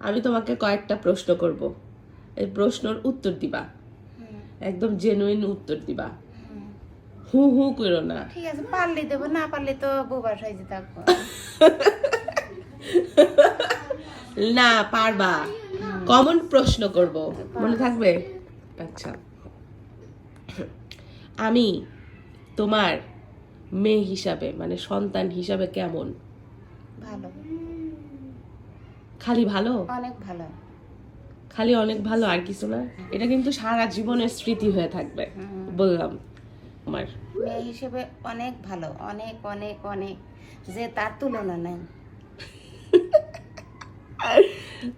আমি তোমাকে কয়েকটা প্রশ্ন করব। এই প্রশ্নের উত্তর দিবা। একদম জেনুইন উত্তর দিবা। হু হু করো না। ঠিক আছে পারলে দেবো না পারলে তো বোবার সাইজে থাকব। না পারবা। কমন প্রশ্ন করব। মনে থাকবে? আচ্ছা। আমি তোমার মেয়ে হিসাবে মানে সন্তান হিসাবে কেমন? ভালো। খালি ভালো? অনেক ভালো। খালি অনেক ভালো আর কিছু না? এটা কিন্তু সারা জীবনের স্মৃতি হয়ে থাকবে বললাম আমার। মেয়ে হিসেবে অনেক ভালো অনেক অনেক অনেক। যে তার তুলনা নাই।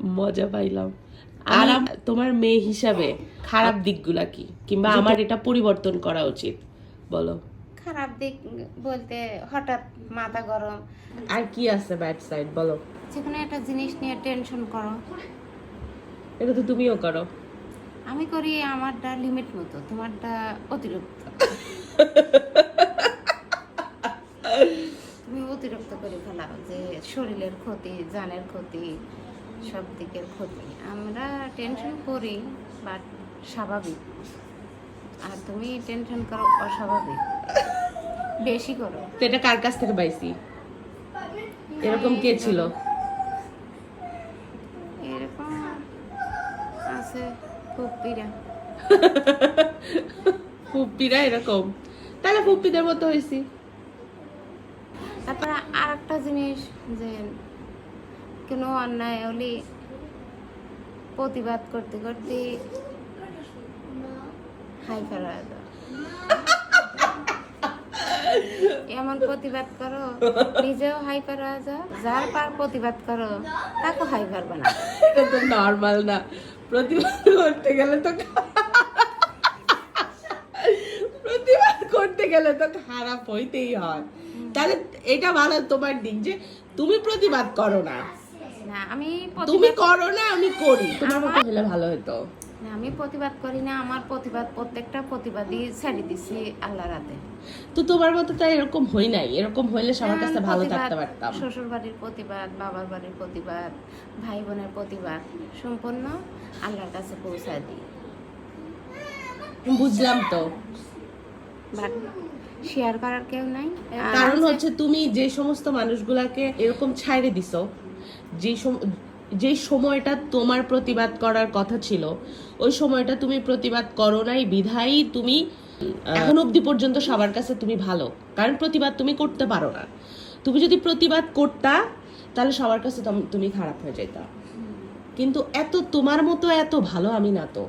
মজা পাইলাম। আর তোমার মেয়ে হিসাবে খারাপ দিকগুলা কি? কিংবা আমার এটা পরিবর্তন করা উচিত বলো। খারাপ দিক বলতে হঠাৎ মাথা গরম। আর কি আছে ব্যাড সাইড বলো? যে কোনো একটা জিনিস নিয়ে টেনশন করো। এটা তো তুমিও করো। আমি করি আমারটা লিমিট মতো তোমারটা অতিরিক্ত। তুমি অতিরিক্ত করে ফেলাও যে শরীরের ক্ষতি জানের ক্ষতি সব দিকের ক্ষতি। আমরা টেনশন করি বাট স্বাভাবিক। আর তুমি টেনশন করো অস্বাভাবিক। বেশি করো। তো এটা কার কাছ থেকে পাইছি? এরকম কে ছিল? এরকম আছে ফুপিরা ফুপ্পিরা এরকম। তাহলে ফুপ্পিদের মতো হয়েছি তারপরে আর একটা জিনিস যে কোনো অন্যায় হলে প্রতিবাদ করতে করতে হাই ফেলা। এমন প্রতিবাদ করো নিজেও হাই পারা যাও যার পার প্রতিবাদ করো তাকে হাই পারবে না এটা তো নর্মাল না। প্রতিবাদ করতে গেলে তো প্রতিবাদ করতে গেলে তো খারাপ হইতেই হয়। তাহলে এটা ভালো তোমার দিক যে তুমি প্রতিবাদ করো না। না আমি তুমি করো না আমি করি। তোমার মতো হলে ভালো হতো। আমি প্রতিবাদ করি না আমার প্রতিবাদ প্রত্যেকটা প্রতিবাদই ছেড়ে দিছি আল্লাহ রাতে তো তোমার মতো এরকম হই নাই? এরকম হইলে সবার কাছে ভালো থাকতে পারতাম। শ্বশুর বাড়ির প্রতিবাদ বাবার বাড়ির প্রতিবাদ ভাই বোনের প্রতিবাদ সম্পূর্ণ আল্লাহর কাছে পৌঁছায় দিই। বুঝলাম তো। শেয়ার করার কেউ নাই। কারণ হচ্ছে তুমি যে সমস্ত মানুষগুলাকে এরকম ছাইড়ে দিছো যে সম- যে সময়টা তোমার প্রতিবাদ করার কথা ছিল, ওই সময়টা তুমি প্রতিবাদ করো নাই, বিধায়ী তুমি এখন অবধি পর্যন্ত সবার কাছে তুমি ভালো, কারণ প্রতিবাদ তুমি করতে পারো না। তুমি যদি প্রতিবাদ করতা, তাহলে সবার কাছে তুমি খারাপ হয়ে যেতা কিন্তু এত তোমার মতো এত ভালো আমি না তো।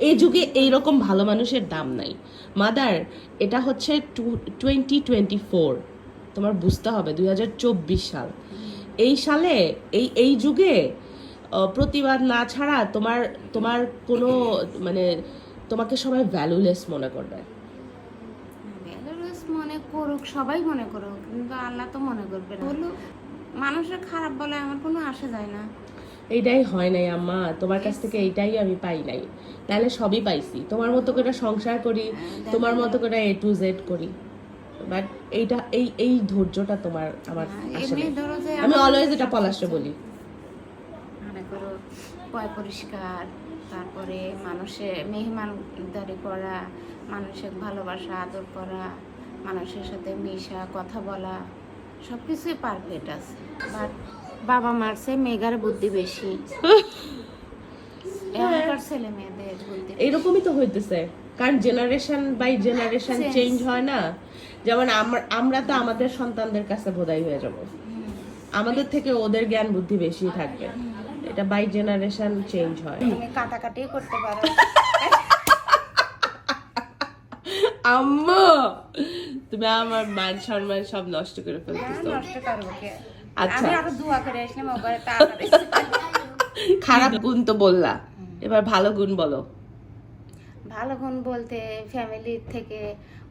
এই যুগে এইরকম ভালো মানুষের দাম নাই। মাদার, এটা হচ্ছে টু টোয়েন্টি টোয়েন্টি ফোর তোমার বুঝতে হবে, দুই হাজার চব্বিশ সাল। এই সালে এই এই যুগে প্রতিবাদ না ছাড়া তোমার তোমার কোনো মানে তোমাকে সবাই ভ্যালুলেস মনে করবে। বেলারুস মনে করুক সবাই মনে করুক কিন্তু আল্লাহ তো মনে করবে না। মানুষের খারাপ বলে আমার কোনো আসে যায় না। এইটাই হয় নাই আম্মা। তোমার কাছ থেকে এইটাই আমি পাই নাই। তাহলে সবই পাইছি। তোমার মতো করে সংসার করি তোমার মতো করে এ টু জেড করি। বাট এইটা এই এই ধৈর্যটা তোমার আমার আসে এমনি নাই। ধরো যে আমি অলওয়েজ এটা পলাশে বলি। মনে করো পয় পরিষ্কার তারপরে মেহমানদারি করা মানুষের ভালোবাসা আদর করা মানুষের সাথে মিশা কথা বলা সব কিছুই পারফেক্ট আছে। বাট বাবা মার চেয়ে মেগার বুদ্ধি বেশি। এখনকার ছেলে মেয়েদের এরকমই তো হইতেছে। কারণ জেনারেশন বাই জেনারেশন চেঞ্জ হয় না। যেমন আমরা আমরা তো আমাদের সন্তানদের কাছে বোধাই হয়ে যাব। আমাদের থেকে ওদের জ্ঞান বুদ্ধি বেশি থাকবে। এটা বাই জেনারেশন চেঞ্জ হয়। কাটাকাটি করতে পারো। আম্মু তুমি আমার মান সম্মান সব নষ্ট করে ফেলতেছো। নষ্ট করব কে? আচ্ছা। আমি আরও দোয়া করে আসলাম খারাপ গুণ তো বললা। এবার ভালো গুণ বলো। ভালো গুণ বলতে ফ্যামিলির থেকে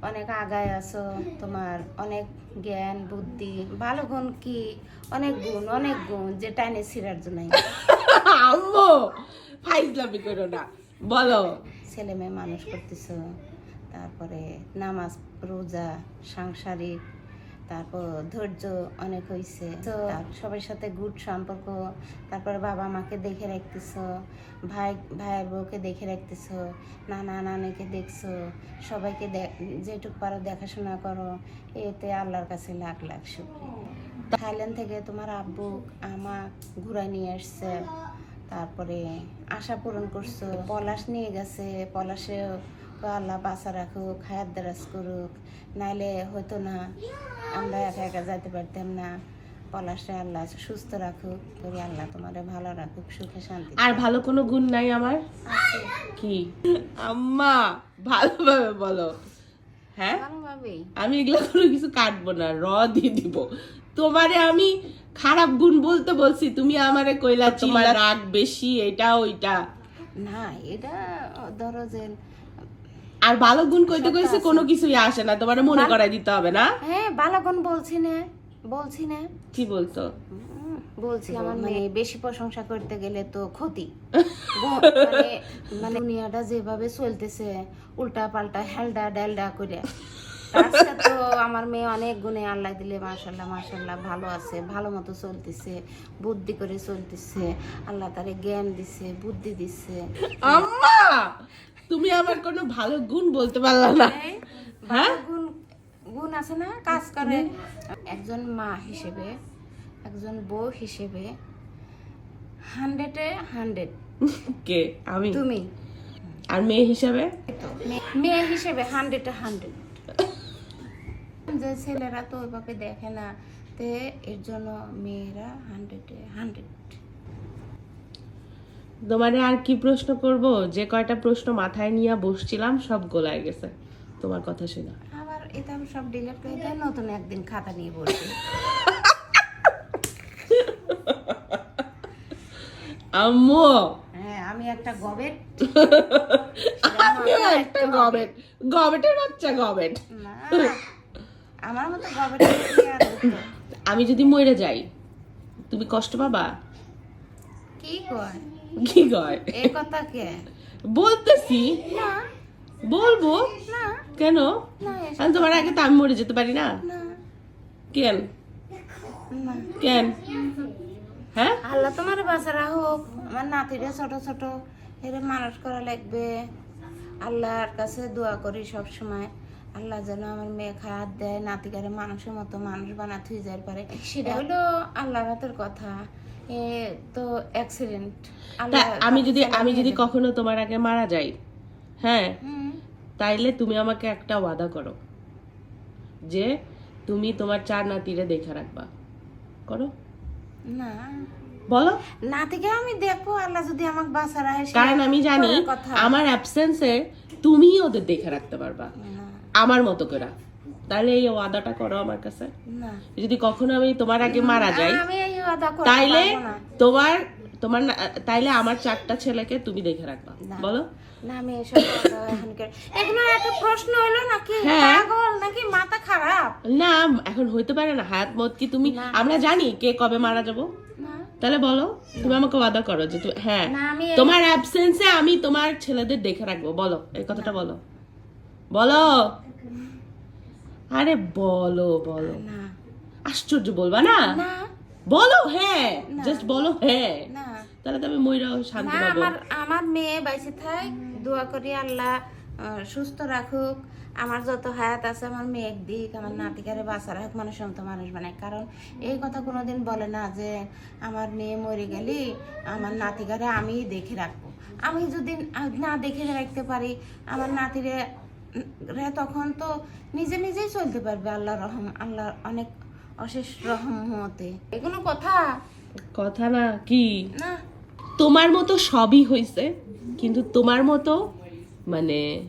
অনেক আগায় আসো তোমার অনেক জ্ঞান বুদ্ধি ভালো গুণ কি? অনেক গুণ অনেক গুণ যে টাইনে সিরার জন্য আম্মু ফাইজলামি করো না। বলো। ছেলে মেয়ে মানুষ করতেছো তারপরে নামাজ রোজা সাংসারিক তারপর ধৈর্য অনেক হয়েছে তো সবার সাথে গুড সম্পর্ক, তারপরে বাবা মাকে দেখে রাখতেছ, ভাই, ভাইয়ের বউকে দেখে রাখতেছ, নানা নানিকে দেখছ, সবাইকে যেটুক পারো দেখাশোনা করো, এতে আল্লাহর কাছে লাখ লাখ শুক্রিয়া। থাইল্যান্ড থেকে তোমার আব্বু, আমা ঘুরাই নিয়ে আসছে। তারপরে আশা পূরণ করছ, পলাশ নিয়ে গেছে পলাশে আল্লাহ বাঁচা রাখুক, হায়াত দারাজ করুক, নাইলে হতো না। আমরা একা একা যাইতে পারতাম না। পলাশে আল্লাহ সুস্থ রাখুক করে আল্লাহ তোমারে ভালো রাখুক সুখে শান্তি আর ভালো কোনো গুণ নাই আমার? আছে। কি? আম্মা ভালোভাবে বলো। হ্যাঁ? ভালোভাবেই। আমি এগুলো কোনো কিছু কাটবো না র দিয়ে দিব। তোমারে আমি খারাপ গুণ বলতে বলছি তুমি আমারে কইলা তোমার রাগ বেশি এটা ওইটা। না এটা ধরো যে আর ভালো গুণ কইতে কইছে কোনো কিছুই আসে না তোমারে মনে করাই দিতে হবে না? হ্যাঁ ভালোগুণ বলছি না বলছি না। কি বলছো? হুম, বলছি আমার মানে বেশি প্রশংসা করতে গেলে তো ক্ষতি। মানে মানে দুনিয়াটা যেভাবে চলতেছে উল্টা পাল্টা হেলডা ডেলডা করে। তো আমার মেয়ে অনেক গুণে আল্লাহ দিলে মাশাল্লাহ মাশাল্লাহ ভালো আছে ভালো মতো চলতেছে বুদ্ধি করে চলতেছে আল্লাহ তারে জ্ঞান দিছে বুদ্ধি দিছে। আম্মা! তুমি আমার কোনো ভালো গুণ বলতে পারলা না। হ্যাঁ গুণ গুণ আছে না কাজ করে। একজন মা হিসেবে একজন বউ হিসেবে হান্ড্রেডে হান্ড্রেড কে? আমি? তুমি? আর মেয়ে হিসাবে? মেয়ে হিসেবে হান্ড্রেডে হান্ড্রেড যে ছেলেরা তো ওইভাবে দেখে না তে এর জন্য মেয়েরা হান্ড্রেডে হান্ড্রেড তোমারে আর কি প্রশ্ন করব? যে কয়টা প্রশ্ন মাথায় নিয়ে বসছিলাম সব গোলায় গেছে। তোমার কথা শুনে। আবার এটা আমি সব ডিলিট করে দেয় নতুন একদিন খাতা নিয়ে বসে। আম্মু! হ্যাঁ আমি একটা গবেট। আমিও একটা গবেট। গবেটের বাচ্চা গবেট। না আমার মতো গবেট আমি যদি মরে যাই তুমি কষ্ট পাবা? কি কয়? কি কয়? এ কথা কে? বলতেছি। না। বলব? না। কেন? না আমি তোমার আগে তো আমি মরে যেতে পারি না। কেন? কেন? হ্যাঁ? আল্লাহ তোমার বাচ্চারা হোক আমার নাতিরা ছোট ছোট। এরা মানুষ করা লাগবে। আল্লাহর কাছে দোয়া করি সব সময় আল্লাহ যেন আমার মেয়ে খায়াত দেয়। নাতিকারে মানুষের মতো মানুষ বানাতে যায় পারে। সেটা হলো আল্লাহর হাতের কথা। তো অ্যাক্সিডেন্ট আমি যদি আমি যদি কখনো তোমার আগে মারা যাই হ্যাঁ? তাইলে তুমি আমাকে একটা ওয়াদা করো যে তুমি তোমার চার নাতিরে দেখে রাখবা। করো। না। বলো। নাতিকে আমি দেখব আল্লাহ যদি আমাকে বাঁচা রাখে কারণ আমি জানি আমার অ্যাবসেন্সে তুমি ওদের দেখে রাখতে পারবা। আমার মতো করে। তাহলে এই ওয়াদাটা করো আমার কাছে। না। যদি কখনো আমি তোমার আগে মারা যাই আমি এই ওয়াদা করতে তাইলে তোমার তোমার তাইলে আমার চারটা ছেলেকে তুমি দেখে রাখবা বলো। না আমি এসব এখন একটা প্রশ্ন হলো নাকি? হ্যাঁ। পাগল নাকি? মাথা খারাপ? না এখন হইতে পারে না হায়াত মত কি তুমি আমরা জানি কে কবে মারা যাব। তাহলে বলো তুমি আমাকে ওয়াদা করো যে তুমি হ্যাঁ। তোমার অ্যাবসেন্সে আমি তোমার ছেলেদের দেখে রাখব বলো এই কথাটা বলো। বলো। আরে বলো বলো। না। আশ্চর্য বলবা না? না। বলো হ্যাঁ জাস্ট বলো হ্যাঁ। তাহলে তো আমি ময়রাও শান্তি পাবো। আমার আমার মেয়ে বাইসে থাই দোয়া করি আল্লাহ সুস্থ রাখুক। আমার যত হায়াত আছে আমার মেয়ে দিক আমার নাতিকারে বাঁচা রাখুক মানুষ মতো মানুষ বানায় কারণ এই কথা কোনোদিন বলে না যে আমার মেয়ে মরে গেলি আমার নাতিকারে আমি দেখে রাখব। আমি যদি না দেখে রাখতে পারি আমার নাতিরে রে তখন তো নিজে নিজেই চলতে পারবে আল্লাহ রহম আল্লাহ অনেক অশেষ রহমতে। এগুলো কথা? কথা না কি? না। তোমার মতো সবই হয়েছে কিন্তু তোমার মতো মানে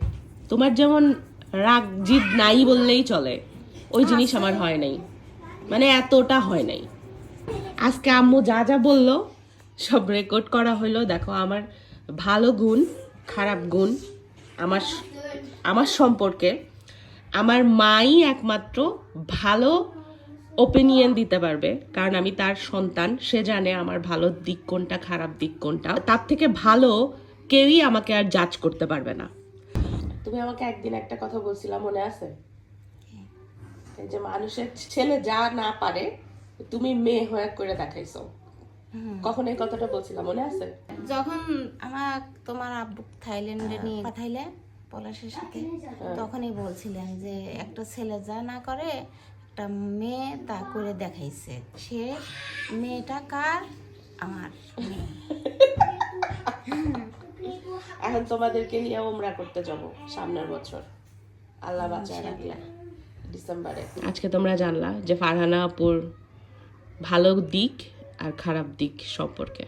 তোমার যেমন রাগ জিদ নাই বললেই চলে ওই জিনিস আমার হয় নাই। মানে এতটা হয় নাই। আজকে আম্মু যা যা বলল সব রেকর্ড করা হলো দেখো আমার ভালো গুণ খারাপ গুণ। আমার আমার সম্পর্কে আমার মাই একমাত্র ভালো ওপিনিয়ন দিতে পারবে কারণ আমি তার সন্তান সে জানে আমার ভালো দিক কোনটা খারাপ দিক কোনটা। তার থেকে ভালো কেউই আমাকে আর জাজ করতে পারবে না। তুমি আমাকে একদিন একটা কথা বলছিলাম মনে আছে? এই যে মানুষের ছেলে যা না পারে তুমি মেয়ে হয়ে করে দেখাইছো। কখন এই কথাটা বলছিলাম মনে আছে? যখন আমার তোমার আব্বু থাইল্যান্ডে নিয়ে পাঠাইলে পলাশের সাথে তখনই বলছিলেন যে একটা ছেলে যা না করে একটা মেয়ে তা করে দেখাইছে। সে মেয়েটা কার? আমার এখন তোমাদেরকে নিয়ে ওমরা করতে যাব সামনের বছর। আল্লাহ বাঁচায় রাখলে। ডিসেম্বরে। আজকে তোমরা জানলা যে ফারহানা আপুর ভালো দিক আর খারাপ দিক সম্পর্কে।